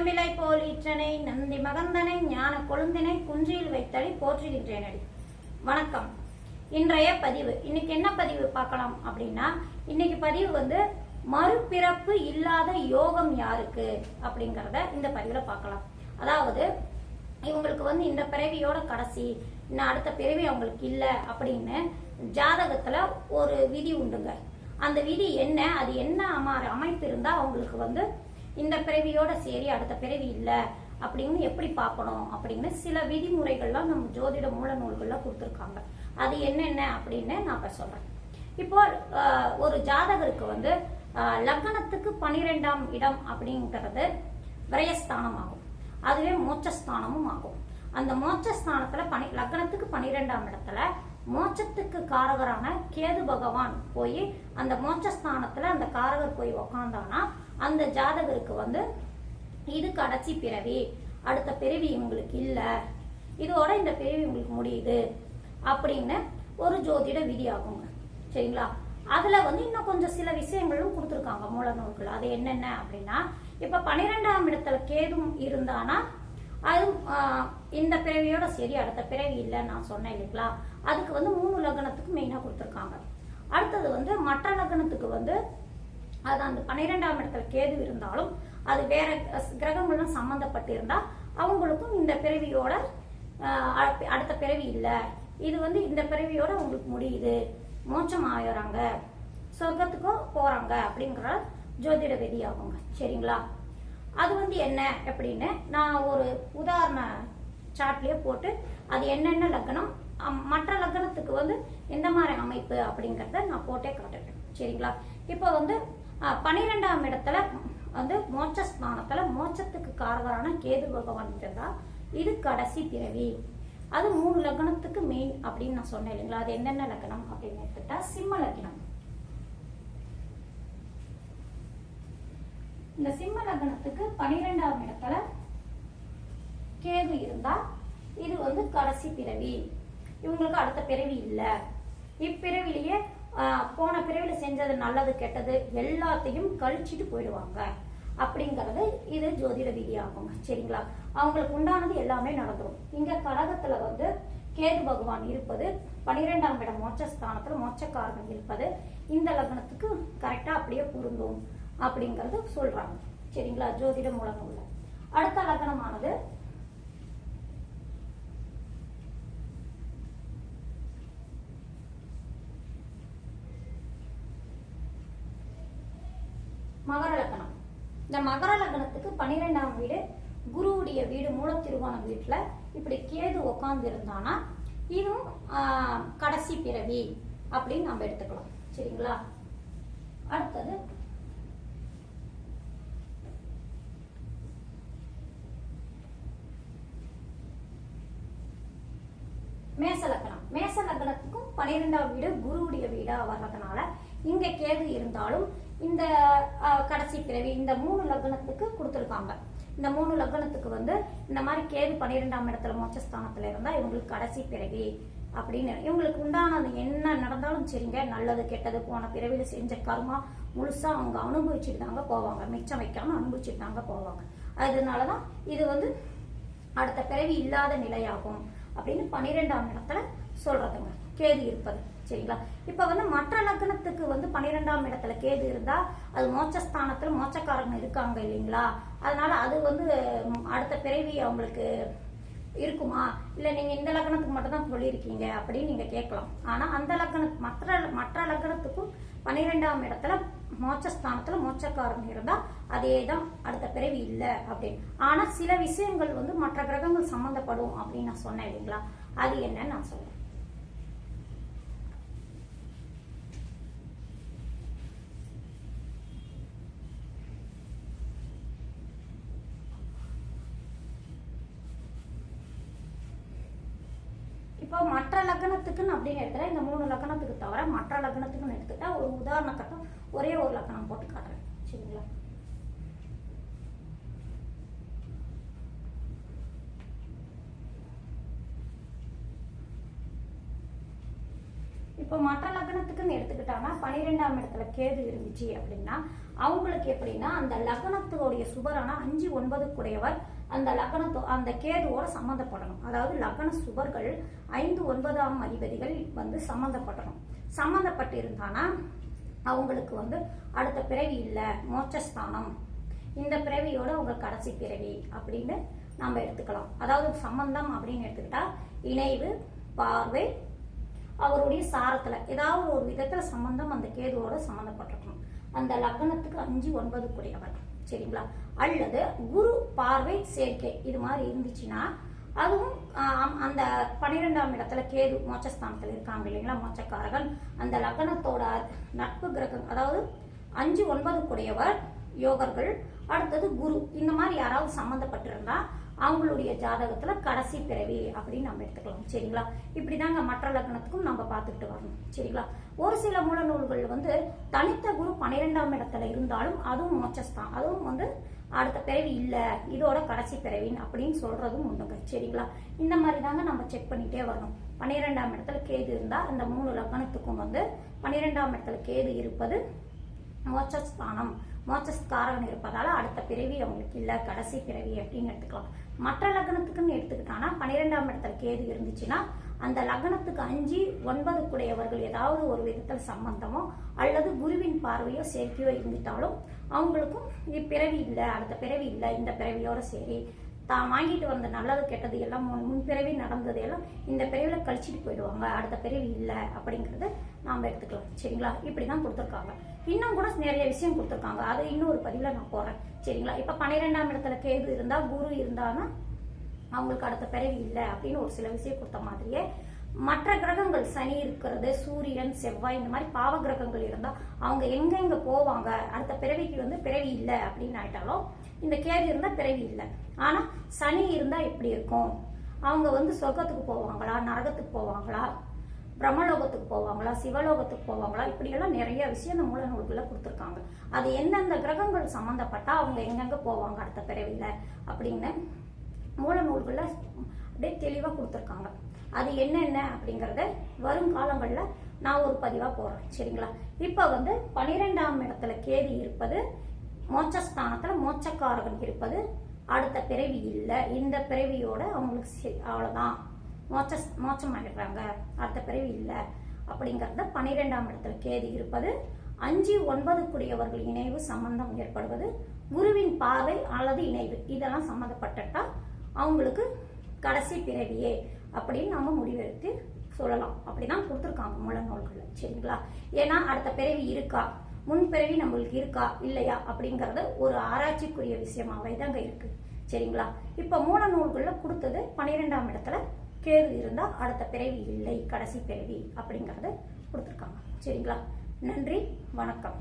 நம்பிலை போல் ஈற்றனை நந்தி மகந்தனை ஞான கொழுந்தினை குன்றியில் வைத்தடி போற்றுகின்றேனடி. வணக்கம். இன்றைய பதிவு. இன்னைக்கு என்ன பதிவு பார்க்கலாம் அப்படின்னா இன்னைக்கு பதிவு வந்து மறுபிறப்பு இல்லாத யோகம் யாருக்கு அப்படிங்கறத இந்த பதிவுல பார்க்கலாம். அதாவது இவங்களுக்கு வந்து இந்த பிறவியோட கடைசி இன்னும் அடுத்த பிறவி அவங்களுக்கு இல்லை அப்படின்னு ஜாதகத்துல ஒரு விதி உண்டுங்க. அந்த விதி என்ன? அது என்ன அமா அமைப்பு இருந்தா அவங்களுக்கு வந்து இந்த பிறவியோட சரி அடுத்த பிறவி இல்லை அப்படின்னு எப்படி பார்க்கணும் அப்படின்னு சில விதிமுறைகள்லாம் நம்ம ஜோதிட மூல நூல்கள்லாம் கொடுத்துருக்காங்க. அது என்னென்ன அப்படின்னு நான் இப்ப சொல்றேன். இப்போ ஒரு ஜாதகருக்கு வந்து ஆஹ், லக்னத்துக்கு பனிரெண்டாம் இடம் அப்படிங்கிறது விரயஸ்தானம் ஆகும். அதுவே மோட்சஸ்தானமும் ஆகும். அந்த மோட்சஸ்தானத்துல பனி லக்னத்துக்கு பனிரெண்டாம் இடத்துல மோட்சத்துக்கு காரகரான கேது பகவான் போய் அந்த மோட்சஸ்தானத்துல அந்த காரகர் போய் உக்காந்தானா அந்த ஜாதகருக்கு வந்து இது கடைசி பிறவி. அடுத்த பிறவி இவங்களுக்கு இல்லை. இதோட இந்த பிறவி உங்களுக்கு முடியுது. அப்படின்னு ஒரு ஜோதிட விதி ஆகுங்க. சரிங்களா? அதுல வந்து இன்னும் கொஞ்சம் சில விஷயங்களும் கொடுத்துருக்காங்க மூல நூல்கள் அது என்னென்ன அப்படின்னா இப்ப பன்னிரெண்டாம் இடத்துல கேதும் இருந்தானா அது இந்த பிறவியோட சரி அடுத்த பிறவி இல்லை நான் சொன்னேன் இல்லைங்களா? அதுக்கு வந்து மூணு லக்னத்துக்கு மெயினாக கொடுத்துருக்காங்க. அடுத்தது வந்து மற்ற லக்னத்துக்கு வந்து அது அந்த பன்னிரெண்டாம் இடத்துல கேது இருந்தாலும் அது வேற கிரகங்கள்லாம் கிரகங்களும் சம்பந்தப்பட்டு இருந்தா அவங்களுக்கும் இந்த பிறவியோட அடுத்த- பிறவி இல்லை. இது வந்து இந்த பிறவியோட அவங்களுக்கு முடியுது. மோட்சம் ஆயிடுறாங்க சொர்க்கத்துக்கோ போறாங்க அப்படிங்கிற ஜோதிட விதி ஆகுங்க சரிங்களா? அது வந்து என்ன அப்படின்னு நான் ஒரு உதாரண சார்ட்லேயே போட்டு அது என்னென்ன லக்னம் அம், மற்ற லக்னத்துக்கு வந்து எந்த மாதிரி அமைப்பு அப்படிங்கிறத நான் போட்டே காட்டுறேன். சரிங்களா? இப்போ வந்து பன்னிரெண்டாம் இடத்துல வந்து மோட்சஸ்தானத்துல மோட்சத்துக்கு காரகரான கேது பகவான் இருந்தா இது கடைசி பிறவி. அது மூணு லக்னத்துக்கு மெயின் அப்படின்னு நான் சொன்னேன் இல்லைங்களா? அது என்னென்ன லக்னம் அப்படின்னு எடுத்துட்டா சிம்ம லக்னம். இந்த சிம்ம லக்னத்துக்கு பனிரெண்டாம் இடத்துல கேது இருந்தா இது வந்து கடைசி பிறவி. இவங்களுக்கு அடுத்த பிறவி இல்லை. இப்பிறவிலேயே போன பிரிவில் செஞ்சது நல்லது கெட்டது எல்லாத்தையும் கழிச்சிட்டு போயிடுவாங்க. அப்படிங்கறது இது ஜோதிட விதி ஆகுங்க சரிங்களா? அவங்களுக்கு உண்டானது எல்லாமே நடந்துரும். இங்க கடகத்துல வந்து கேது பகவான் இருப்பது பனிரெண்டாம் இடம் மோட்சஸ்தானத்துல மோட்சக்காரகம் இருப்பது இந்த லக்னத்துக்கு கரெக்டா அப்படியே பொருந்தும் அப்படிங்கறது சொல்றாங்க. சரிங்களா? ஜோதிட மூலம் உள்ள அடுத்த லக்னமானது மகர லக்னம். இந்த மகர லக்னத்துக்கு பன்னிரெண்டாம் வீடு குருவுடைய வீடு மூலத்திருவான வீட்டுல இப்படி கேது உட்கார்ந்து இருந்தானா இதுவும் ஆஹ், கடைசி பிறவி அப்படின்னு நம்ம எடுத்துக்கலாம். சரிங்களா? அடுத்தது மேச லக்னம். மேச லக்னத்துக்கும் பன்னிரெண்டாம் வீடு குருவுடைய வீடா வர்றதுனால இங்க கேது இருந்தாலும் இந்த கடைசி பிறவி இந்த மூணு லக்னத்துக்கு கொடுத்துருக்காங்க. இந்த மூணு லக்னத்துக்கு வந்து இந்த மாதிரி கேது பன்னிரெண்டாம் இடத்துல மோட்சஸ்தானத்துல இருந்தா இவங்களுக்கு கடைசி பிறவி அப்படின்னு இவங்களுக்கு உண்டானது என்ன நடந்தாலும் சரிங்க நல்லது கெட்டது போன பிறவியில செஞ்ச கர்மா முழுசா அவங்க அனுபவிச்சுட்டு தாங்க போவாங்க. மிச்சம் வைக்காம அனுபவிச்சுட்டு தாங்க போவாங்க. அதனாலதான் இது வந்து அடுத்த பிறவி இல்லாத நிலையாகும். அப்படின்னு பன்னிரெண்டாம் இடத்துல சொல்றதுங்க கேது இருப்பது. சரிங்களா? இப்ப வந்து மற்ற லக்னத்துக்கு வந்து பன்னிரெண்டாம் இடத்துல கேது இருந்தா அது மோட்சஸ்தானத்துல மோச்சக்காரங்க இருக்காங்க இல்லைங்களா? அதனால அது வந்து அடுத்த பிறவி அவங்களுக்கு இருக்குமா? இல்லை நீங்கள் இந்த லக்னத்துக்கு மட்டும் தான் சொல்லியிருக்கீங்க அப்படின்னு நீங்கள் கேட்கலாம். ஆனால் அந்த லக்ன மற்ற மற்ற லக்னத்துக்கும் பன்னிரெண்டாம் இடத்துல மோட்சஸ்தானத்தில் மோட்சக்காரன் இருந்தால் அதே தான் அடுத்த பிறவி இல்லை அப்படின்னு. ஆனால் சில விஷயங்கள் வந்து மற்ற கிரகங்கள் சம்மந்தப்படும் அப்படின்னு நான் சொன்னேன் இல்லைங்களா? அது என்னன்னு நான் சொல்கிறேன் இப்போ மற்ற லக்னத்துக்குன்னு அப்படின்னு எடுத்துட்டா இந்த மூணு லக்னத்துக்கு தவிர மற்ற லக்னத்துக்குன்னு எடுத்துட்டா ஒரு உதாரண கட்டம் ஒரே ஒரு லக்னம் போட்டு காட்டுறேன். சரிங்களா? இப்ப இப்போ மற்ற லக்னத்துக்குன்னு எடுத்துக்கிட்டாங்கன்னா பன்னிரெண்டாம் இடத்துல கேது இருந்துச்சு அப்படின்னா அவங்களுக்கு எப்படின்னா அந்த லக்னத்துடைய சுபரான அஞ்சு ஒன்பதுக்குடையவர் அந்த லக்னத்தோ அந்த கேதுவோட சம்மந்தப்படணும். அதாவது லக்ன சுபர்கள் ஐந்து ஒன்பதாம் அதிபதிகள் வந்து சம்மந்தப்படணும். சம்மந்தப்பட்டு இருந்தானா அவங்களுக்கு வந்து அடுத்த பிறவி இல்லை மோட்சஸ்தானம். இந்த பிறவியோட உங்க கடைசி பிறவி அப்படின்னு நம்ம எடுத்துக்கலாம். அதாவது சம்பந்தம் அப்படின்னு எடுத்துக்கிட்டா இணைவு பார்வை அவருடைய சாரத்துல. ஏதாவது ஒரு விதத்துல சம்பந்தம் அந்த கேதுவோட சம்மந்தப்பட்டிருக்கணும் அந்த லக்னத்துக்கு அஞ்சு ஒன்பதுக்குரியவர். சரிங்களா? அல்லது குரு பார்வை சேர்க்கை. இது மாதிரி இருந்துச்சுன்னா அதுவும் அந்த பன்னிரெண்டாம் இடத்துல கேது மோட்சஸ்தானத்தில் இருக்காங்க இல்லைங்களா மோட்சக்காரகன் அந்த லக்னத்தோட நட்பு கிரகம் அதாவது அஞ்சு ஒன்பதுக்குடையவர் யோகர்கள் அடுத்தது குரு. இந்த மாதிரி யாராவது சம்மந்தப்பட்டிருந்தா அவங்களுடைய ஜாதகத்துல கடைசி பிறவி அப்படின்னு நம்ம எடுத்துக்கலாம். சரிங்களா? இப்படிதாங்க மற்ற லக்னத்துக்கும் நம்ம பார்த்துக்கிட்டு வரணும். சரிங்களா? ஒரு சில மூல நூல்கள் வந்து தனித்த குரு பன்னிரெண்டாம் இடத்துல இருந்தாலும் அதுவும் மோட்சஸ்தான். அதுவும் வந்து அடுத்த பிறவி இல்லை இதோட கடைசி பிறவின்னு அப்படின்னு சொல்றதும் உண்டுங்க. சரிங்களா? இந்த மாதிரி தாங்க நம்ம செக் பண்ணிட்டே வரணும். பன்னிரெண்டாம் இடத்துல கேது இருந்தா அந்த மூணு லக்னத்துக்கும் வந்து பன்னிரெண்டாம் இடத்துல கேது இருப்பது மோட்சஸ்தானம் மோட்சஸ்காரகன் இருப்பதால அடுத்த பிறவி அவங்களுக்கு இல்ல கடைசி பிறவி அப்படின்னு எடுத்துக்கலாம். மற்ற லக்னத்துக்குன்னு எடுத்துக்கிட்டானா பன்னிரெண்டாம் இடத்துல கேது இருந்துச்சுன்னா அந்த லக்னத்துக்கு அஞ்சு ஒன்பதுக்குடையவர்கள் ஏதாவது ஒரு விதத்தில் சம்பந்தமோ அல்லது குருவின் பார்வையோ சேர்க்கையோ இருந்துட்டாலும் அவங்களுக்கும் இது பிறவி இல்லை அடுத்த பிறவி இல்லை இந்த பிறவியோட சரி. தான் வாங்கிட்டு வந்த நல்லது கெட்டது எல்லாம் முன் முன்பிறவி நடந்தது எல்லாம் இந்த பிறவியில் கழிச்சிட்டு போயிடுவாங்க அடுத்த பிறவி இல்லை அப்படிங்கிறது நாம் எடுத்துக்கலாம். சரிங்களா? இப்படி தான் கொடுத்துருக்காங்க. இன்னும் கூட நிறைய விஷயம் கொடுத்துருக்காங்க. அதை இன்னொரு பதிவில் நான் போகிறேன் சரிங்களா? இப்போ பன்னிரெண்டாம் இடத்துல கேது இருந்தால் குரு இருந்தான்னா அவங்களுக்கு அடுத்த பிறவி இல்லை அப்படின்னு ஒரு சில விஷயம் கொடுத்த மாதிரியே மற்ற கிரகங்கள் சனி இருக்கிறது சூரியன் செவ்வாய் இந்த மாதிரி பாவ கிரகங்கள் இருந்தால் அவங்க எங்கெங்க போவாங்க? அடுத்த பிறவிக்கு வந்து பிறவி இல்லை அப்படின்னு ஆயிட்டாலும் இந்த கேது இருந்தால் பிறவி இல்லை. ஆனால் சனி இருந்தால் எப்படி இருக்கும்? அவங்க வந்து சொர்க்கத்துக்கு போவாங்களா? நரகத்துக்கு போவாங்களா? பிரம்மலோகத்துக்கு போவாங்களா சிவலோகத்துக்கு போவாங்களா இப்படியெல்லாம் நிறைய விஷயம் இந்த மூல நூல்களில் கொடுத்துருக்காங்க. அது எந்தெந்த கிரகங்கள் சம்மந்தப்பட்டா அவங்க எங்கெங்க போவாங்க அடுத்த பிறவியில் அப்படின்னு மூல நூல்களில் அப்படியே தெளிவாக கொடுத்துருக்காங்க. அது என்னென்ன அப்படிங்கறத வருங்காலங்களில் நான் ஒரு பதிவாக போடுறேன். சரிங்களா? இப்போ வந்து பன்னிரெண்டாம் இடத்துல கேதி இருப்பது மோட்சஸ்தானத்தில் மோட்சக்காரகன் இருப்பது அடுத்த பிறவி இல்லை. இந்த பிறவியோட அவங்களுக்கு அவ்வளோதான் மோச்ச மோச்சம் ஆகிடுறாங்க அடுத்த பிறவி இல்லை. அப்படிங்கிறத பன்னிரெண்டாம் இடத்துல கேதி இருப்பது. அஞ்சு ஒன்பதுக்குரியவர்கள் இணைவு சம்பந்தம் ஏற்படுவது. குருவின் பார்வை அல்லது இணைவு. இதெல்லாம் சம்மந்தப்பட்டா அவங்களுக்கு கடைசி பிறவியே அப்படின்னு நம்ம முடிவெடுத்து சொல்லலாம். அப்படிதான் கொடுத்துருக்காங்க மூல நூல்கள்ல. சரிங்களா? ஏன்னா அடுத்த பிறவி இருக்கா? முன் பிறவி நம்மளுக்கு இருக்கா? இல்லையா? அப்படிங்கறது ஒரு ஆராய்ச்சிக்குரிய விஷயமாவே தாங்க இருக்கு. சரிங்களா? இப்ப மூல நூல்களில் கொடுத்தது பன்னிரெண்டாம் இடத்துல கேது இருந்தால் அடுத்த பிறவி இல்லை கடைசி பிறவி அப்படிங்கிறத கொடுத்துருக்காங்க. சரிங்களா? நன்றி வணக்கம்.